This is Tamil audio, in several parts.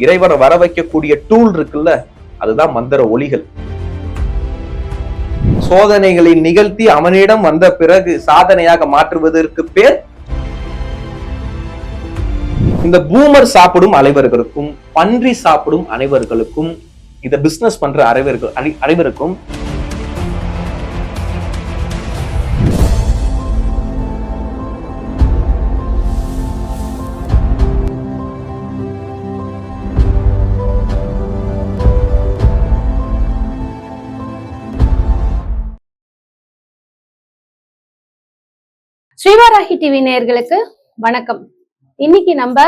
இறைவனை வர வைக்கக்கூடிய டூல் இருக்குல்ல அதுதான் மந்திர ஒளிகள் சோதனைகளை நிகழ்த்தி அவனிடம் வந்த பிறகு சாதனையாக மாற்றுவதற்கு பேர் இந்த பூமர் சாப்பிடும் அனைவர்களுக்கும் பன்றி சாப்பிடும் அனைவர்களுக்கும் இத பிசினஸ் பண்ற அனைவர்கள் அனை- அனைவருக்கும் ஸ்ரீவாராகி டிவி நேயர்களுக்கு வணக்கம். இன்னைக்கு நம்ம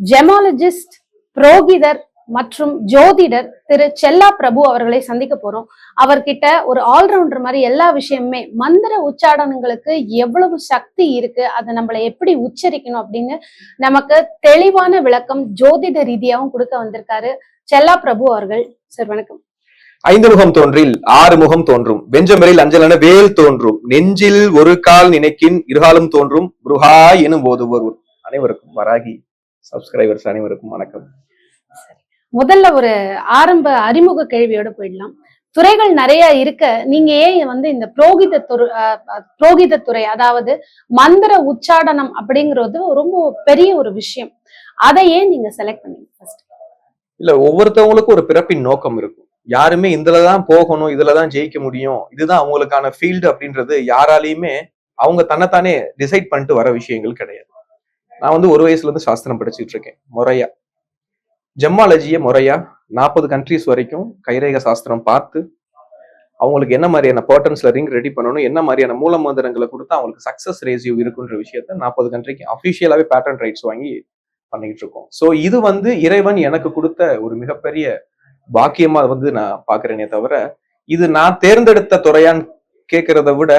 ஜெமாலஜிஸ்ட் புரோகிதர் மற்றும் ஜோதிடர் திரு செல்லா பிரபு அவர்களை சந்திக்க போறோம். அவர்கிட்ட ஒரு ஆல்ரவுண்டர் மாதிரி எல்லா விஷயமுமே மந்திர உச்சாடனங்களுக்கு எவ்வளவு சக்தி இருக்கு அதை நம்மளை எப்படி உச்சரிக்கணும் அப்படின்னு நமக்கு தெளிவான விளக்கம் ஜோதிட ரீதியாவும் கொடுக்க வந்திருக்காரு செல்லா பிரபு அவர்கள். சார் வணக்கம். ஐந்து முகம் தோன்றில் ஆறு முகம் தோன்றும். வெஞ்சமரில் அஞ்சலன வேல் தோன்றும். நெஞ்சில் ஒரு கால் நினைக்கின் இருகாலும் தோன்றும். முருகா எனும் போது ஒருவர் அனைவருக்கும் வராகி. சப்ஸ்கிரைபர்ஸ் அனைவருக்கும் வணக்கம். முதல்ல ஒரு ஆரம்ப அறிமுக கேள்வியோட போயிடலாம். துறைகள் நிறைய இருக்க நீங்க ஏன் வந்து இந்த புரோகித துறை புரோகித துறை அதாவது மந்திர உச்சாடனம் அப்படிங்கிறது ரொம்ப பெரிய ஒரு விஷயம். அதை ஏன் நீங்க செலக்ட் பண்ணீங்க? இல்ல ஒவ்வொருத்தவங்களுக்கும் ஒரு பிறப்பின் நோக்கம் இருக்கும். யாருமே இதுலதான் போகணும் இதுலதான் ஜெயிக்க முடியும். இதுதான் அவங்களுக்கான ஃபீல்டு அப்படின்றது யாராலையுமே அவங்க தன்னைத்தானே டிசைட் பண்ணிட்டு வர விஷயங்கள் கிடையாது. நான் வந்து ஒரு வயசுல இருந்து சாஸ்திரம் படிச்சுட்டு இருக்கேன். முறையா. ஜெம்மாலஜியை முறையா. நாற்பது கண்ட்ரிஸ் வரைக்கும் கைரேக சாஸ்திரம் பார்த்து அவங்களுக்கு என்ன மாதிரியான பேட்டர்ன்ஸ்ல ரிங் ரெடி பண்ணணும் என்ன மாதிரியான மூல மந்திரங்களை கொடுத்து அவங்களுக்கு சக்சஸ் ரேசியோ இருக்குன்ற விஷயத்த நாற்பது கண்ட்ரிக்கு அஃபிஷியலாவே பேட்டர்ன் ரைட்ஸ் வாங்கி பண்ணிக்கிட்டு இருக்கோம். ஸோ இது வந்து இறைவன் எனக்கு கொடுத்த ஒரு மிகப்பெரிய பாக்கியமா வந்து நான் பாக்குறேனே தவிர இது நான் தேர்ந்தெடுத்த துறையான்னு கேட்கறத விட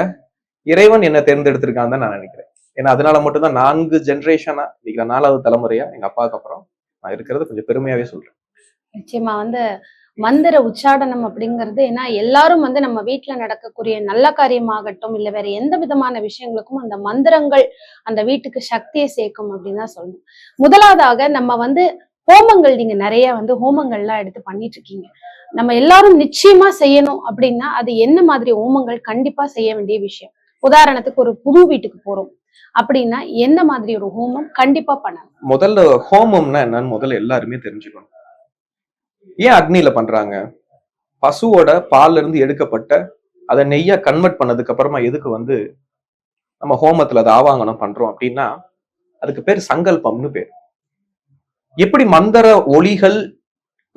இறைவன் என்ன தேர்ந்தெடுத்திருக்கான்னு தான் நான் நினைக்கிறேன். ஏன்னா அதனால மட்டும்தான் நான்கு ஜென்ரேஷனா இன்னைக்கு நான் நாலாவது தலைமுறையா எங்க அப்பாவுக்கு அப்புறம் நான் இருக்கிறது கொஞ்சம் பெருமையாவே சொல்றேன். நிச்சயமா வந்து மந்திர உச்சாடனம் அப்படிங்கிறது ஏன்னா எல்லாரும் வந்து நம்ம வீட்டுல நடக்கக்கூடிய நல்ல காரியமாகட்டும் இல்ல வேற எந்த விதமான விஷயங்களுக்கும் அந்த மந்திரங்கள் அந்த வீட்டுக்கு சக்தியை சேர்க்கும் அப்படின்னு தான் சொல்லணும். முதலாவதாக நம்ம வந்து ஹோமங்கள் நீங்க நிறைய வந்து ஹோமங்கள்லாம் எடுத்து பண்ணிட்டு இருக்கீங்க நம்ம எல்லாரும் நிச்சயமா செய்யணும் அப்படின்னா அது என்ன மாதிரி ஹோமங்கள் கண்டிப்பா செய்ய வேண்டிய விஷயம். உதாரணத்துக்கு ஒரு புது வீட்டுக்கு போறோம் அப்படின்னா என்ன மாதிரி ஒரு ஹோமம் கண்டிப்பா பண்ணணும் முதல்ல ஹோமம்னா என்னன்னு முதல்ல எல்லாருமே தெரிஞ்சுக்கணும். ஏன் அக்னியில பண்றாங்க? பசுவோட பால்ல இருந்து எடுக்கப்பட்ட அதை நெய்யா கன்வெர்ட் பண்ணதுக்கு அப்புறமா எதுக்கு வந்து நம்ம ஹோமத்துல அதை ஆவாங்கனம் பண்றோம் அப்படின்னா அதுக்கு பேர் சங்கல்பம்னு பேர். எப்படி மந்திர ஒளிகள்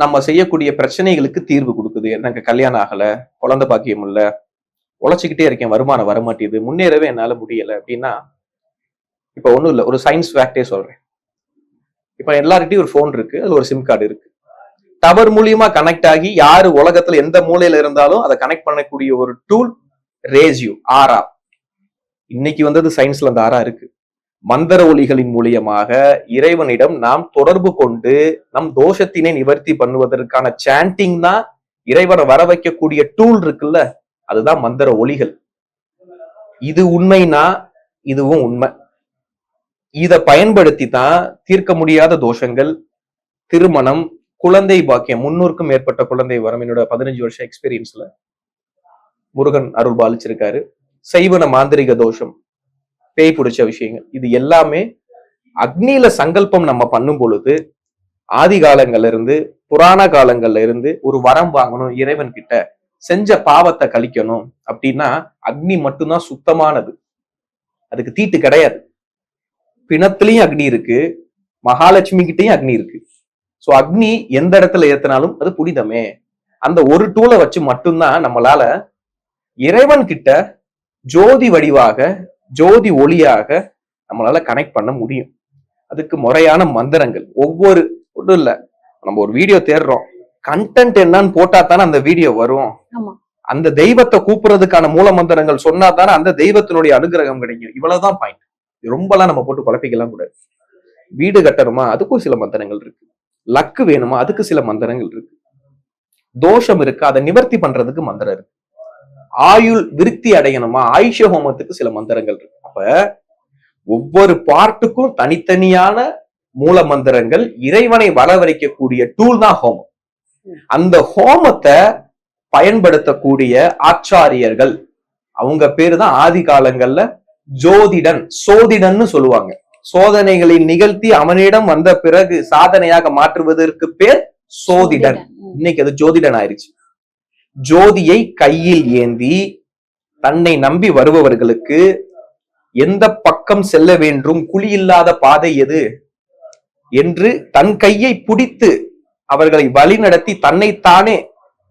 நம்ம செய்யக்கூடிய பிரச்சனைகளுக்கு தீர்வு கொடுக்குது? எனக்கு கல்யாணம் ஆகல குழந்தை பாக்கியம் இல்ல உழைச்சிக்கிட்டே இருக்கேன் வருமானம் வரமாட்டேது முன்னேறவே என்னால முடியல அப்படின்னா இப்ப ஒண்ணும் இல்லை ஒரு சயின்ஸ் ஃபேக்டே சொல்றேன். இப்ப எல்லார்கிட்டயும் ஒரு ஃபோன் இருக்கு அது ஒரு சிம் கார்டு இருக்கு. டவர் மூலியமா கனெக்ட் ஆகி யாரு உலகத்துல எந்த மூலையில இருந்தாலும் அதை கனெக்ட் பண்ணக்கூடிய ஒரு டூல் ரேஸ்யூ ஆரா இன்னைக்கு வந்தது சயின்ஸ்ல அந்த ஆரா இருக்கு. மந்திர ஒளிகளின் மூலியமாக இறைவனிடம் நாம் தொடர்பு கொண்டு நம் தோஷத்தினை நிவர்த்தி பண்ணுவதற்கான சாண்டிங் தான் இறைவனை வர வைக்கக்கூடிய டூல் இருக்குல்ல? அதுதான் மந்திர ஒளிகள் இது உண்மைனா இதுவும் உண்மை. இத பயன்படுத்தி தான் தீர்க்க முடியாத தோஷங்கள் திருமணம் குழந்தை பாக்கியம் முன்னூறுக்கும் மேற்பட்ட குழந்தை வரம் என்னோட பதினஞ்சு வருஷம் எக்ஸ்பீரியன்ஸ்ல முருகன் அருள் பாலிச்சிருக்காரு செய்வன மாந்திரிக தோஷம். பேய் பிடிச்ச விஷயங்கள். இது எல்லாமே அக்னியில சங்கல்பம் நம்ம பண்ணும் பொழுது ஆதி காலங்கள்ல இருந்து புராண காலங்கள்ல இருந்து ஒரு வரம் வாங்கணும் இறைவன் கிட்ட செஞ்ச பாவத்தை கழிக்கணும் அப்படின்னா அக்னி மட்டும்தான் சுத்தமானது. அதுக்கு தீட்டு கிடையாது. பிணத்துலயும் அக்னி இருக்கு மகாலட்சுமி கிட்டயும் அக்னி இருக்கு. சோ அக்னி எந்த இடத்துல ஏத்தினாலும் அது புனிதமே. அந்த ஒரு டூலை வச்சு மட்டும்தான் நம்மளால இறைவன் கிட்ட ஜோதி வடிவாக ஜோதி ஒளியாக நம்மளால கனெக்ட் பண்ண முடியும். அதுக்கு முறையான மந்திரங்கள். ஒவ்வொரு ஒன்றும் இல்ல. நம்ம ஒரு வீடியோ தேடுறோம். கண்டென்ட் என்னன்னு போட்டா தானே அந்த வீடியோ வரும். அந்த தெய்வத்தை கூப்பிடுறதுக்கான மூல மந்திரங்கள் சொன்னா தானே அந்த தெய்வத்தினுடைய அனுகிரகம் கிடைக்கும். இவ்வளவுதான் பாயிண்ட் ரொம்பலாம் நம்ம போட்டு குழப்பிக்கலாம் கூடாது. வீடு கட்டணுமா? அதுக்கும் சில மந்திரங்கள் இருக்கு. லக்கு வேணுமா? அதுக்கு சில மந்திரங்கள் இருக்கு. தோஷம் இருக்கு? அதை நிவர்த்தி பண்றதுக்கு மந்திரம் இருக்கு. ஆயுள் விருத்தி அடையணுமா? ஆயுஷ ஹோமத்துக்கு சில மந்திரங்கள் இருக்கு. அப்ப ஒவ்வொரு பார்ட்டுக்கும் தனித்தனியான மூல மந்திரங்கள் இறைவனை வரவழைக்கக்கூடிய டூல் தான் ஹோமம். அந்த ஹோமத்தை பயன்படுத்தக்கூடிய ஆச்சாரியர்கள் அவங்க பேரு தான் ஆதி காலங்கள்ல ஜோதிடன் சோதிடன்னு சொல்லுவாங்க. சோதனைகளை நிகழ்த்தி அவனிடம் வந்த பிறகு சாதனையாக மாற்றுவதற்கு பேர் சோதிடன். இன்னைக்கு அது ஜோதிடன் ஆயிருச்சு ஜோதியை கையில் ஏந்தி தன்னை நம்பி வருபவர்களுக்கு எந்த பக்கம் செல்ல வேண்டும் குழி இல்லாத பாதை எது என்று தன் கையை பிடித்து அவர்களை வழிநடத்தி தன்னைத்தானே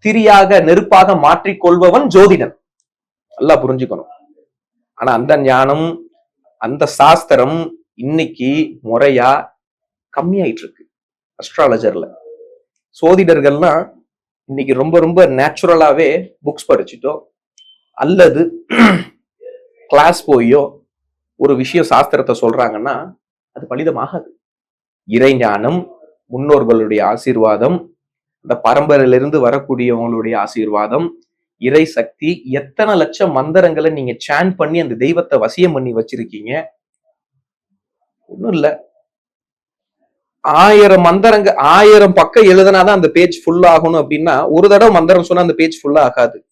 திரியாக நெருப்பாக மாற்றிக்கொள்பவன் ஜோதிடன். நல்லா புரிஞ்சுக்கணும். ஆனா அந்த ஞானம் அந்த சாஸ்திரம் இன்னைக்கு முறையா கம்மியாயிட்டு இருக்கு அஸ்ட்ராலஜர்ல சோதிடர்கள்லாம் இன்னைக்கு ரொம்ப ரொம்ப நேச்சுரலாகவே புக்ஸ் படிச்சுட்டோ அல்லது கிளாஸ் போயோ ஒரு விஷயம் சாஸ்திரத்தை சொல்றாங்கன்னா அது பலிதமாகாது. இறைஞானம் முன்னோர்களுடைய ஆசீர்வாதம் இந்த பரம்பரையிலிருந்து வரக்கூடியவங்களுடைய ஆசீர்வாதம் இறை சக்தி எத்தனை லட்சம் மந்திரங்களை நீங்க சேன் பண்ணி அந்த தெய்வத்தை வசியம் பண்ணி வச்சிருக்கீங்க? ஒன்றும் இல்லை. ஆயிரம் மந்திரங்க ஆயிரம் பக்கம் எழுதுனாதான் அந்த பேஜ் ஃபுல் ஆகணும் அப்படின்னா ஒரு தடவை மந்திரம் சொன்னா அந்த பேஜ் ஃபுல்லா ஆகாது.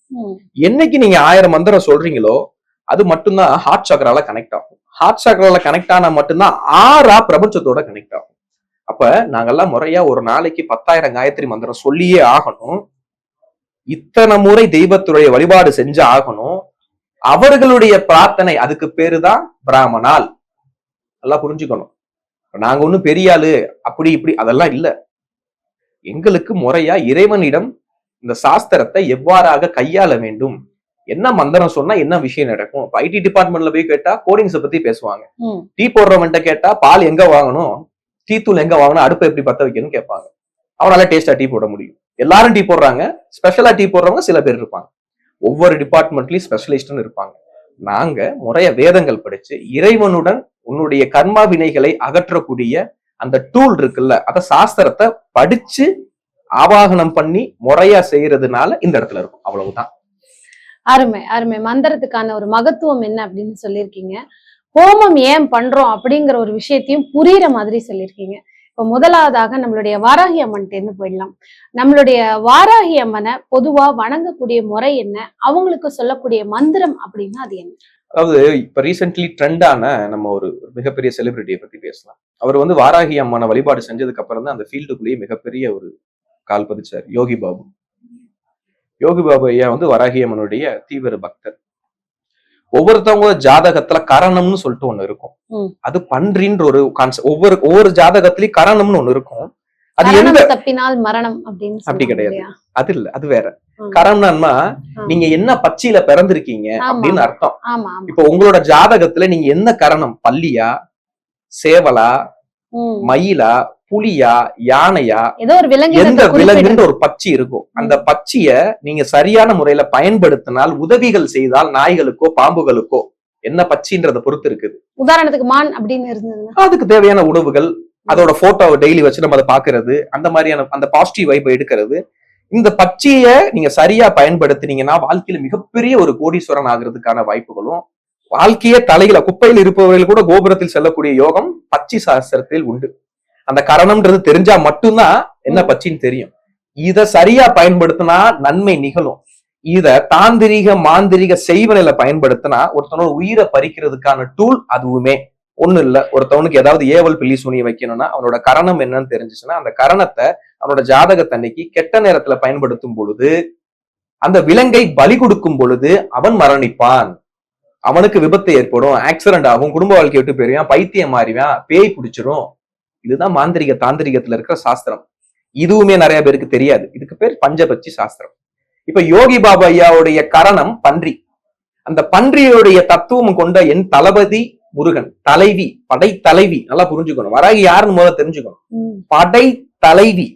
என்னைக்கு நீங்க ஆயிரம் மந்திரம் சொல்றீங்களோ அது மட்டும்தான் ஹார்ட் சக்கரால கனெக்ட் ஆகும். ஹார்ட் சக்கரால கனெக்ட் ஆனா மட்டும்தான் ஆறா பிரபஞ்சத்தோட கனெக்ட் ஆகும். அப்ப நாங்கெல்லாம் முறையா ஒரு நாளைக்கு பத்தாயிரம் காயத்ரி மந்திரம் சொல்லியே ஆகணும். இத்தனை முறை தெய்வத்துடைய வழிபாடு செஞ்சு ஆகணும். அவர்களுடைய பிரார்த்தனை அதுக்கு பேருதான் பிராமணால். நல்லா புரிஞ்சுக்கணும். நாங்க ஒண்ணும் பெரிய ஆளு அப்படி இப்படி அதெல்லாம் இல்ல. எங்களுக்கு முறையா இறைவனிடம் இந்த சாஸ்திரத்தை எவ்வாறாக கையாள வேண்டும்? என்ன மந்திரம் சொன்னா என்ன விஷயம் நடக்கும்? ஐடி டிபார்ட்மெண்ட்ல போய் கேட்டா கோடிங்ஸை பத்தி பேசுவாங்க. டீ போடுறவன்ட்ட கேட்டா பால் எங்க வாங்கணும்? டீ தூள் எங்க வாங்கணும்? அடுப்பை எப்படி பத்த வைக்கணும்னு கேட்பாங்க. அவனால டேஸ்டா டீ போட முடியும். எல்லாரும் டீ போடுறாங்க. ஸ்பெஷலா டீ போடுறவங்க சில பேர் இருப்பாங்க. ஒவ்வொரு டிபார்ட்மெண்ட்லயும் ஸ்பெஷலிஸ்ட்னு இருப்பாங்க. நாங்க முறைய வேதங்கள் படிச்சு இறைவனுடன் உன்னுடைய கர்மா வினைகளை அகற்றக்கூடிய அந்த டூல் இருக்குல்ல அத சாஸ்திரத்தை படிச்சு ஆவாகனம் பண்ணி முறையா செய்யறதுனால இந்த இடத்துல இருக்கும். அவ்வளவுதான். அருமை அருமை. மந்திரத்துக்கான ஒரு மகத்துவம் என்ன அப்படின்னு சொல்லியிருக்கீங்க. ஹோமம் ஏன் பண்றோம் அப்படிங்கிற ஒரு விஷயத்தையும் புரியுற மாதிரி சொல்லியிருக்கீங்க. இப்ப முதலாவதாக நம்மளுடைய வாராகி அம்மன் இருந்து போயிடலாம். நம்மளுடைய வாராகி அம்மனை பொதுவா வணங்கக்கூடிய முறை என்ன? அவங்களுக்கு சொல்லக்கூடிய மந்திரம் அப்படின்னா அது என்ன? அதாவது இப்ப ரீசென்ட்லி ட்ரெண்டான நம்ம ஒரு மிகப்பெரிய செலிபிரிட்டியை பத்தி பேசலாம். அவர் வந்து வாராகி அம்மனை வழிபாடு செஞ்சதுக்கு அப்புறம் தான் அந்த ஃபீல்டுக்குள்ளேயே மிகப்பெரிய ஒரு கால் பதிச்சார் யோகி பாபு. யோகி பாபு ஐயா வந்து வராகி அம்மனுடைய தீவிர பக்தர். ஒவ்வொருத்தவங்க ஜாதகத்துல கரணம்னு சொல்லிட்டு ஒண்ணு இருக்கும். அது பன்றின்ற ஒரு கான்செப்ட் ஒவ்வொரு ஒவ்வொரு ஜாதகத்திலயும் கரணம்னு ஒண்ணு இருக்கும். அது எந்த தப்பினால் மரணம் அப்படின்னு அப்படி கிடையாது. அது இல்ல அது வேற ஆ. நீங்க என்ன பச்சியில பிறந்திருக்கீங்க. அப்படின்னு அர்த்தம் இப்ப உங்களோட ஜாதகத்துல நீங்க என்ன கரணம் பல்லியா சேவலா. மயிலா புலியா யானையா ஏதோ ஒரு எந்த விலங்குன்ற. ஒரு பச்சி இருக்கும் அந்த பச்சிய நீங்க சரியான முறையில பயன்படுத்தினால் உதவிகள் செய்தால் நாய்களுக்கோ பாம்புகளுக்கோ என்ன பச்சின்றத பொறுத்து இருக்குது உதாரணத்துக்கு மான் அப்படின்னு இருந்ததுன்னா அதுக்கு தேவையான உணவுகள் அதோட போட்டோவை டெய்லி வச்சு நம்ம அதை பாக்குறது அந்த மாதிரியான அந்த பாசிட்டிவ் வைப்பை எடுக்கிறது. இந்த பச்சைய நீங்க சரியா பயன்படுத்தினீங்கன்னா வாழ்க்கையில மிகப்பெரிய ஒரு கோடீஸ்வரன் ஆகிறதுக்கான வாய்ப்புகளும் வாழ்க்கையே தலையில குப்பையில் இருப்பவர்கள் கூட கோபுரத்தில் செல்லக்கூடிய யோகம் பச்சி சாஸ்திரத்தில் உண்டு. அந்த கரணம்ன்றது தெரிஞ்சா மட்டும்தான் என்ன பச்சின்னு தெரியும். இத சரியா பயன்படுத்தினா நன்மை நிகழும். இத தாந்திரிக மாந்திரிக செய்வனையில பயன்படுத்தினா ஒருத்தனோட உயிரை பறிக்கிறதுக்கான டூல் அதுவுமே. ஒண்ணு இல்ல. ஒருத்தவனுக்கு ஏதாவது ஏவல் பில்லி சுனிய வைக்கணும்னா அவனோட கரணம் என்னன்னு தெரிஞ்சுச்சுன்னா அந்த கரணத்தை அவனோட ஜாதகத்தன்னைக்கு கெட்ட நேரத்துல பயன்படுத்தும் பொழுது அந்த விலங்கை பலி கொடுக்கும் பொழுது அவன் மரணிப்பான். அவனுக்கு விபத்து ஏற்படும். ஆக்சிடென்ட் ஆகும். குடும்ப வாழ்க்கை விட்டு போயிருவான். பைத்தியம் மாறிவான் பேய் பிடிச்சிரும். இதுதான் மாந்திரிக தாந்திரிகத்துல இருக்கிற சாஸ்திரம். இதுவுமே நிறைய பேருக்கு தெரியாது. இதுக்கு பேர் பஞ்சபட்சி சாஸ்திரம். இப்ப யோகி பாபா ஐயாவுடைய கரணம் பன்றி. அந்த பன்றியுடைய தத்துவம் கொண்ட என் தளபதி முருகன் தலைவி படை தலைவி நல்லா புரிஞ்சுக்கணும். வராகி யாருன்னு முதல்ல தெரிஞ்சுக்கணும். படை தலைவி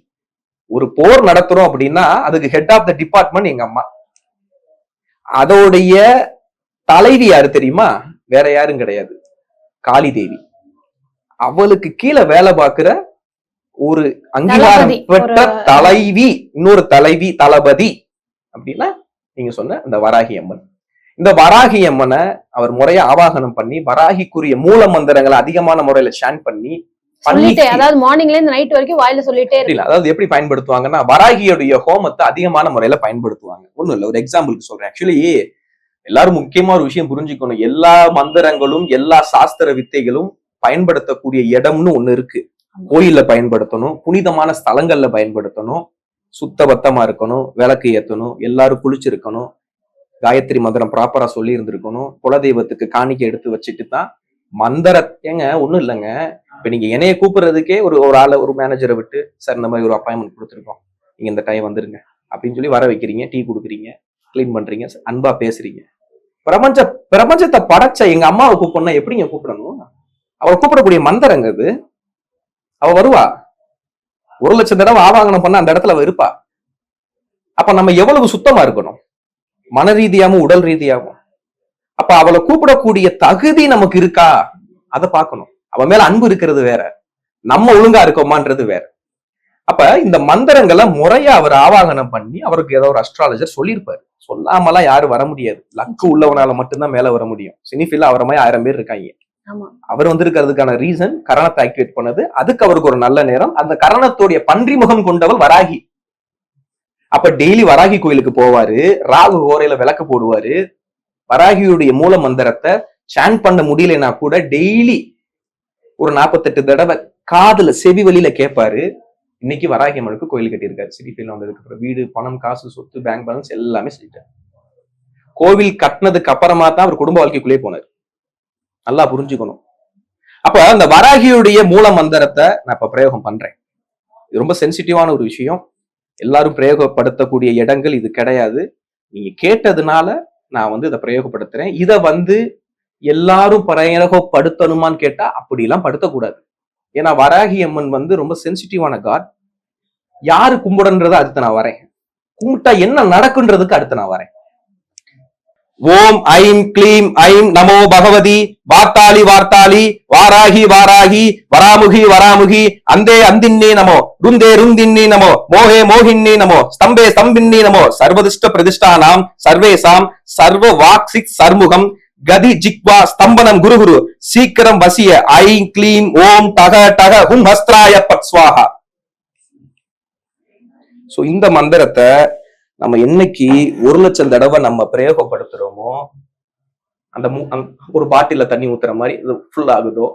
ஒரு போர் நடத்துறோம் அப்படின்னா அதுக்கு ஹெட் ஆஃப் த டிபார்ட்மெண்ட் எங்க அம்மா. அதோடைய தலைவி யாரு தெரியுமா? வேற யாரும் கிடையாது. காளி தேவி. அவளுக்கு கீழே வேலை பார்க்கிற ஒரு அங்கீகாரம் பெற்ற தலைவி இன்னொரு தலைவி தளபதி அப்படின்னா நீங்க சொன்ன இந்த வராகி அம்மன். இந்த வராகி அம்மனை அவர் முறையா ஆவாகனம் பண்ணி வராகிக்குரிய மூல மந்திரங்களை அதிகமான முறையில ஷேன் பண்ணி அதாவது மார்னிங்ல இருந்து நைட் வரைக்கும் வாயில சொல்லிட்டே தெரியல அதாவது எப்படி பயன்படுத்துவாங்கன்னா வராகியோடைய ஹோமத்தை அதிகமான முறையில பயன்படுத்துவாங்க. ஒண்ணும் இல்ல ஒரு எக்ஸாம்பிளுக்கு சொல்றேன். ஆக்சுவலி எல்லாரும் முக்கியமா ஒரு விஷயம் புரிஞ்சுக்கணும். எல்லா மந்திரங்களும் எல்லா சாஸ்திர வித்தைகளும் பயன்படுத்தக்கூடிய இடம்னு ஒண்ணு இருக்கு. கோயில்ல பயன்படுத்தணும் புனிதமான ஸ்தலங்கள்ல பயன்படுத்தணும் சுத்த பத்தமா இருக்கணும் விளக்கு ஏத்தணும் எல்லாரும் குளிச்சிருக்கணும் காயத்ரி மந்திரம் ப்ராப்பரா சொல்லி இருந்திருக்கணும் குலதெய்வத்துக்கு காணிக்கை எடுத்து வச்சுட்டு தான் மந்திர ஏங்க ஒன்றும் இல்லைங்க. இப்ப நீங்க என்னைய கூப்பிடுறதுக்கே ஒரு ஒரு ஆளை ஒரு மேனேஜரை விட்டு சார் இந்த மாதிரி ஒரு அப்பாயின்மெண்ட் கொடுத்துருக்கோம். நீங்க இந்த டைம் வந்துருங்க. அப்படின்னு சொல்லி வர வைக்கிறீங்க டீ கொடுக்குறீங்க க்ளீன் பண்றீங்க அன்பா பேசுறீங்க. பிரபஞ்ச பிரபஞ்சத்தை படைச்ச எங்க அம்மாவை கூப்பிடணும் எப்படிங்க கூப்பிடணும்? அவளை கூப்பிடக்கூடிய மந்திரங்க அது? அவ வருவா. ஒரு லட்சம் தடவை ஆவாகனம் பண்ண அந்த இடத்துல அவ இருப்பா. அப்ப நம்ம எவ்வளவு சுத்தமா இருக்கணும்? மன ரீதியாவும் உடல் ரீதியாவும் அப்ப அவளை கூப்பிடக்கூடிய தகுதி நமக்கு இருக்கா? அதை பார்க்கணும். அவ மேல அன்பு இருக்கிறது வேற. நம்ம ஒழுங்கா இருக்கோமான்றது வேற. அப்ப இந்த மந்திரங்களை முறையா அவர் ஆவாகனம் பண்ணி அவருக்கு ஏதோ ஒரு அஸ்ட்ராலஜர் சொல்லியிருப்பாரு. சொல்லாமலாம் யாரும் வர முடியாது. லக்கு உள்ளவனால மட்டும்தான் மேல வர முடியும். சினிஃபில்ல அவரை மாதிரி ஆயிரம் பேர் இருக்காங்க. அவர் வந்திருக்கிறதுக்கான ரீசன் கரணத்தை ஆக்டிவேட் பண்ணது. அதுக்கு அவருக்கு ஒரு நல்ல நேரம். அந்த கரணத்துடைய பன்றி முகம் கொண்டவள் வராகி. அப்ப டெய்லி வராகி கோயிலுக்கு போவாரு ராகு ஓரையில விளக்கு போடுவாரு. வராகியுடைய மூல மந்திரத்தை சான் பண்ண முடியலன்னா கூட டெய்லி ஒரு நாற்பத்தெட்டு தடவை காதுல செவி வழியில கேட்பாரு. இன்னைக்கு வராகி அம்மனுக்கு கோயில் கட்டியிருக்காரு. சிரிப்பில் வந்ததுக்கு அப்புறம் வீடு பணம் காசு சொத்து பேங்க் பேலன்ஸ் எல்லாமே சொல்லிட்டாரு. கோவில் கட்டினதுக்கு அப்புறமா தான் அவர் குடும்ப வாழ்க்கைக்குள்ளே போனார். நல்லா புரிஞ்சுக்கணும். அப்ப அந்த வராகியுடைய மூல மந்திரத்தை நான் இப்ப பிரயோகம் பண்றேன். இது ரொம்ப சென்சிட்டிவான ஒரு விஷயம். எல்லாரும் பிரயோகப்படுத்தக்கூடிய இடங்கள் இது கிடையாது. நீங்க கேட்டதுனால நான் வந்து இதை பிரயோகப்படுத்துறேன். இதை வந்து எல்லாரும் பிரயோகப்படுத்தணுமான்னு கேட்டா அப்படிலாம் படுத்தக்கூடாது. ஏன்னா வராகி அம்மன் வந்து ரொம்ப சென்சிட்டிவான காட் யாரு கும்பிடன்றதை அடுத்து நான் வரேன். கும்பிட்டா என்ன நடக்குன்றதுக்கு அடுத்து நான் வரேன். ஓம் ஐம் கிளீம் ஐம் நமோ பகவதி வார்த்தாளி வார்த்தாளி வாராகி வாராகி வராமுகி வராமுகி அந்தே அந்தின்னி நமோ ருந்தே ருந்தின்னி நமோ மோகே மோகின்னி நமோ ஸ்தம்பே ஸ்தம்பின்னி நமோ சர்வதிஷ்ட பிரதிஷ்டானாம் சர்வேசாம் சர்வ வாக்சிக் சர்முகம் கதி ஜிக்வா ஸ்தம்பனம் குரு குரு சீக்கிரம் வசிய ஐம் கிளீம் ஓம் டக டக ஹும் ஹஸ்திராய பட்ஸ்வாஹா சோ இந்த மந்திரத்தை நம்ம என்னைக்கு ஒரு லட்சம் தடவை நம்ம பிரயோகப்படுத்துறோமோ அந்த ஒரு பாட்டில தண்ணி ஊத்துற மாதிரி இது ஃபுல் ஆகுதோ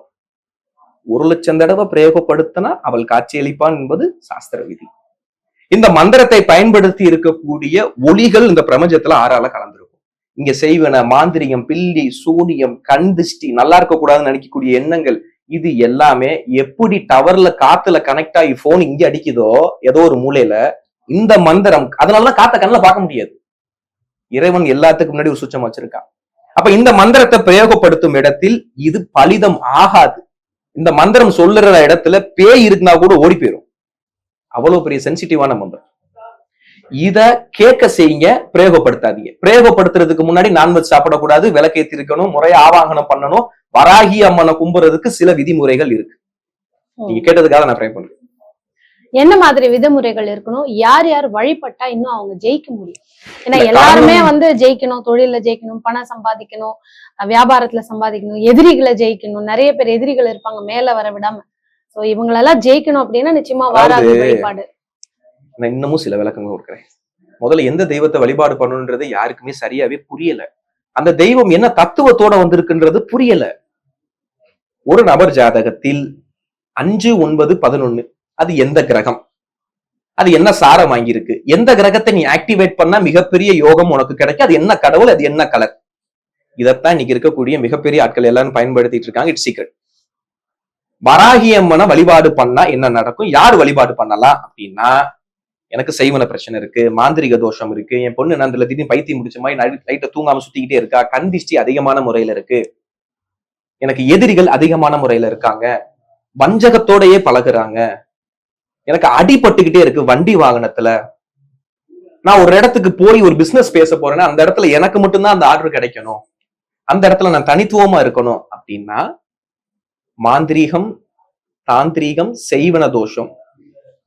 ஒரு லட்சம் தடவை பிரயோகப்படுத்தினா அவள் காட்சியளிப்பான் என்பது சாஸ்திர விதி. இந்த மந்திரத்தை பயன்படுத்தி இருக்கக்கூடிய ஒளிகள் இந்த பிரபஞ்சத்துல ஆறால கலந்துருக்கும். இங்க செய்வன மாந்திரியம் பில்லி சூனியம் கண் திஷ்டி நல்லா இருக்க கூடாதுன்னு நினைக்கக்கூடிய எண்ணங்கள் இது எல்லாமே எப்படி டவர்ல காத்துல கனெக்ட் ஆகி போன் இங்க அடிக்குதோ ஏதோ ஒரு மூலையில இந்த மந்திரம் அதனாலதான் காத்த கண்ணுல பார்க்க முடியாது. இறைவன் எல்லாத்துக்கும் முன்னாடி ஒரு சுச்சம் வச்சிருக்கான். அப்ப இந்த மந்திரத்தை பிரயோகப்படுத்தும் இடத்தில் இது பலிதம் ஆகாது. இந்த மந்திரம் சொல்லுற இடத்துல பேய் இருக்குன்னா கூட ஓடி போயிடும் அவ்வளவு பெரிய சென்சிட்டிவான மந்திரம். இத கேட்க செய்யுங்க பிரயோகப்படுத்தாதீங்க. பிரயோகப்படுத்துறதுக்கு முன்னாடி நான்வெஜ் சாப்பிடக்கூடாது விளக்கேத்தி இருக்கணும் முறையா ஆவாகனம் பண்ணணும் வராகி அம்மனை கும்புறதுக்கு சில விதிமுறைகள் இருக்கு. நீங்க கேட்டதுக்காக நான் ட்ரை பண்றேன். என்ன மாதிரி விதிமுறைகள் இருக்கணும்? யார் யார் வழிபட்டா இன்னும் அவங்க ஜெயிக்க முடியும்? ஏன்னா எல்லாருமே வந்து ஜெயிக்கணும் தொழில்ல ஜெயிக்கணும் பணம் சம்பாதிக்கணும் வியாபாரத்துல சம்பாதிக்கணும் எதிரிகளை ஜெயிக்கணும். நிறைய பேர் எதிரிகள் இருப்பாங்க மேல வர விடாம. சோ இவங்களெல்லாம் ஜெயிக்கணும் அப்படின்னா நிச்சயமா வாராகி வழிபாடு. நான் இன்னமும் சில விளக்கங்கள் கொடுக்குறேன். முதல்ல எந்த தெய்வத்தை வழிபாடு பண்ணணுன்றது யாருக்குமே சரியாவே புரியல. அந்த தெய்வம் என்ன தத்துவத்தோட வந்திருக்குன்றது புரியல. ஒரு நபர் ஜாதகத்தில் அஞ்சு ஒன்பது பதினொன்னு அது எந்த கிரகம்? அது என்ன சாரம் வாங்கியிருக்கு? எந்த கிரகத்தை நீ ஆக்டிவேட் பண்ணா மிகப்பெரிய யோகம் உனக்கு கிடைக்கும்? அது என்ன கடவுள்? அது என்ன கலர்? இதைத்தான் இன்னைக்கு இருக்கக்கூடிய மிகப்பெரிய ஆட்கள் எல்லாரும் பயன்படுத்திட்டு இருக்காங்க. இட்ஸ் சீக்ரெட் வராகி அம்மனை வழிபாடு பண்ணா என்ன நடக்கும்? யார் வழிபாடு பண்ணலாம்? அப்படின்னா எனக்கு செய்வன பிரச்சனை இருக்கு மாந்திரிக தோஷம் இருக்கு என் பொண்ணு நான் இதுல திடீர்னு பைத்தியம் முடிச்ச மாதிரி லைட்டை தூங்காம சுத்திக்கிட்டே இருக்கா? கண் திஷ்டி அதிகமான முறையில இருக்கு. எனக்கு எதிரிகள் அதிகமான முறையில இருக்காங்க. வஞ்சகத்தோடயே பழகுறாங்க. எனக்கு அடிபட்டுக்கிட்டே இருக்கு வண்டி வாகனத்துல. நான் ஒரு இடத்துக்கு போய் ஒரு பிசினஸ் பேச போறேன்னா அந்த இடத்துல எனக்கு மட்டும்தான் அந்த ஆர்டர் கிடைக்கணும். அந்த இடத்துல நான் தனித்துவமா இருக்கணும் அப்படின்னா மாந்திரீகம் தாந்திரீகம் செய்வன தோஷம்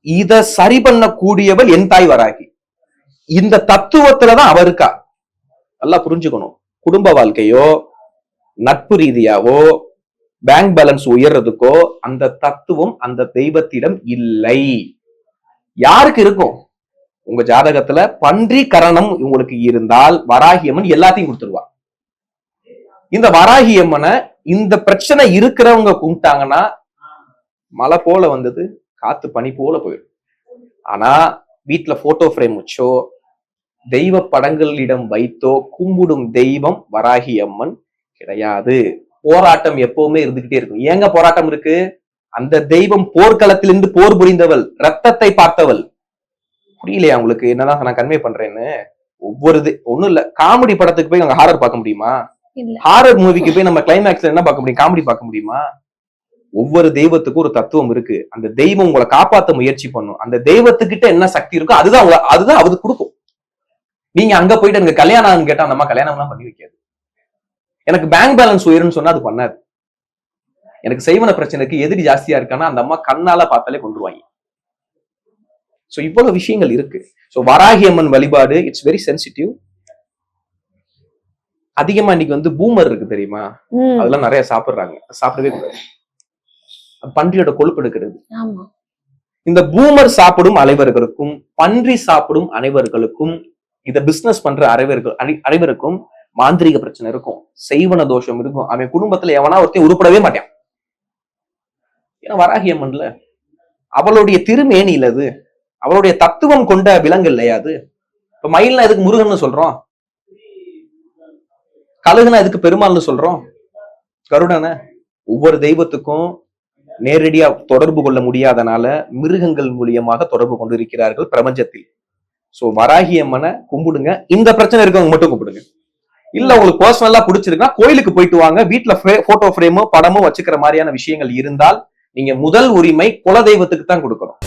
இத சரி பண்ணக்கூடியவள் என் தாய் வராகி இந்த தத்துவத்துலதான் அவ இருக்கா. நல்லா புரிஞ்சுக்கணும். குடும்ப வாழ்க்கையோ நட்பு ரீதியாவோ பேங்க் பேலன்ஸ் உயர்றதுக்கோ அந்த தத்துவம் அந்த தெய்வத்திடம் இல்லை. யாருக்கு இருக்கும்? உங்க ஜாதகத்துல பன்றி கரணம் உங்களுக்கு இருந்தால் வராகியம்மன் எல்லாத்தையும் கொடுத்துருவா. இந்த வராகியம்மனை இந்த பிரச்சனை இருக்கிறவங்க கும்பிட்டாங்கன்னா மழை போல வந்தது காத்து பனி போல போயிடும். ஆனா வீட்டுல போட்டோ ஃப்ரேம் வச்சோ தெய்வ படங்களிடம் வைத்தோ கும்பிடும் தெய்வம் வராகி அம்மன் கிடையாது. போராட்டம் எப்பவுமே இருந்துகிட்டே இருக்கும். ஏங்க போராட்டம் இருக்கு? அந்த தெய்வம் போர்க்களத்திலிருந்து போர் புரிந்தவள் ரத்தத்தை பார்த்தவள். புரியலையா உங்களுக்கு? என்னதான் நான் கன்வே பண்றேன்னு? ஒவ்வொரு இது ஒண்ணும் இல்ல. காமெடி படத்துக்கு போய் நாங்க ஹாரர் பார்க்க முடியுமா? ஹாரர் மூவிக்கு போய் நம்ம கிளைமேக்ஸ்ல என்ன பார்க்க முடியும்? காமெடி பார்க்க முடியுமா? ஒவ்வொரு தெய்வத்துக்கும் ஒரு தத்துவம் இருக்கு. அந்த தெய்வம் உங்களை காப்பாத்த முயற்சி பண்ணும். அந்த தெய்வத்துக்கிட்ட என்ன சக்தி இருக்கோ அதுதான் அதுதான் அது கொடுக்கும். நீங்க அங்க போயிட்டு எனக்கு கல்யாணம் கேட்டா அந்த அம்மா கல்யாணம் எல்லாம் பண்ணி வைக்காது. எனக்கு பேங்க் பேலன்ஸ் உயரும்னு சொன்னா அது பண்ணாது. எனக்கு செய்வன பிரச்சனைக்கு எதிரி ஜாஸ்தியா இருக்கான்னா அந்த அம்மா கண்ணால பார்த்தாலே கொண்டுருவாங்க சோ இவ்வளவு விஷயங்கள் இருக்கு. சோ வராகி அம்மன் வழிபாடு இட்ஸ் வெரி சென்சிட்டிவ் அதிகமா இன்னைக்கு வந்து பூமர் இருக்கு தெரியுமா? அதெல்லாம் நிறைய சாப்பிடுறாங்க. சாப்பிடவே கூடாது. பன்றியோட கொழுப்பு எடுக்கிறது. இந்த பூமர் சாப்பிடும் அனைவர்களுக்கும் பன்றி சாப்பிடும் அனைவர்களுக்கும் இத பிசினஸ் பண்ற அனைவர்கள் அனை- அனைவருக்கும் மாந்திரீக பிரச்சனை இருக்கும். செய்வன தோஷம் இருக்கும். அவன் குடும்பத்துல எவனா ஒருத்தையும் உருப்படவே மாட்டான். ஏன்னா வராகி அம்மன்ல அவளுடைய திருமேனி அது. அவளுடைய தத்துவம் கொண்ட விலங்கு இல்லையா அது? இப்ப மயில்னா எதுக்கு முருகன்னு சொல்றோம்? கழுகுனா எதுக்கு பெருமாள்னு சொல்றோம்? கருடனை. ஒவ்வொரு தெய்வத்துக்கும் நேரடியா தொடர்பு கொள்ள முடியாதனால மிருகங்கள் மூலியமாக தொடர்பு கொண்டிருக்கிறார்கள் பிரபஞ்சத்தில். சோ வராகி அம்மனை கும்பிடுங்க. இந்த பிரச்சனை இருக்கவங்க மட்டும் கும்பிடுங்க. இல்ல உங்களுக்கு பர்சனலா பிடிச்சிருக்குன்னா கோயிலுக்கு போயிட்டு வாங்க. வீட்டுல போட்டோ ஃப்ரேமோ படமோ வச்சுக்கிற மாதிரியான விஷயங்கள் இருந்தால் நீங்க முதல் உரிமை குலதெய்வத்துக்கு தான் கொடுக்கணும்.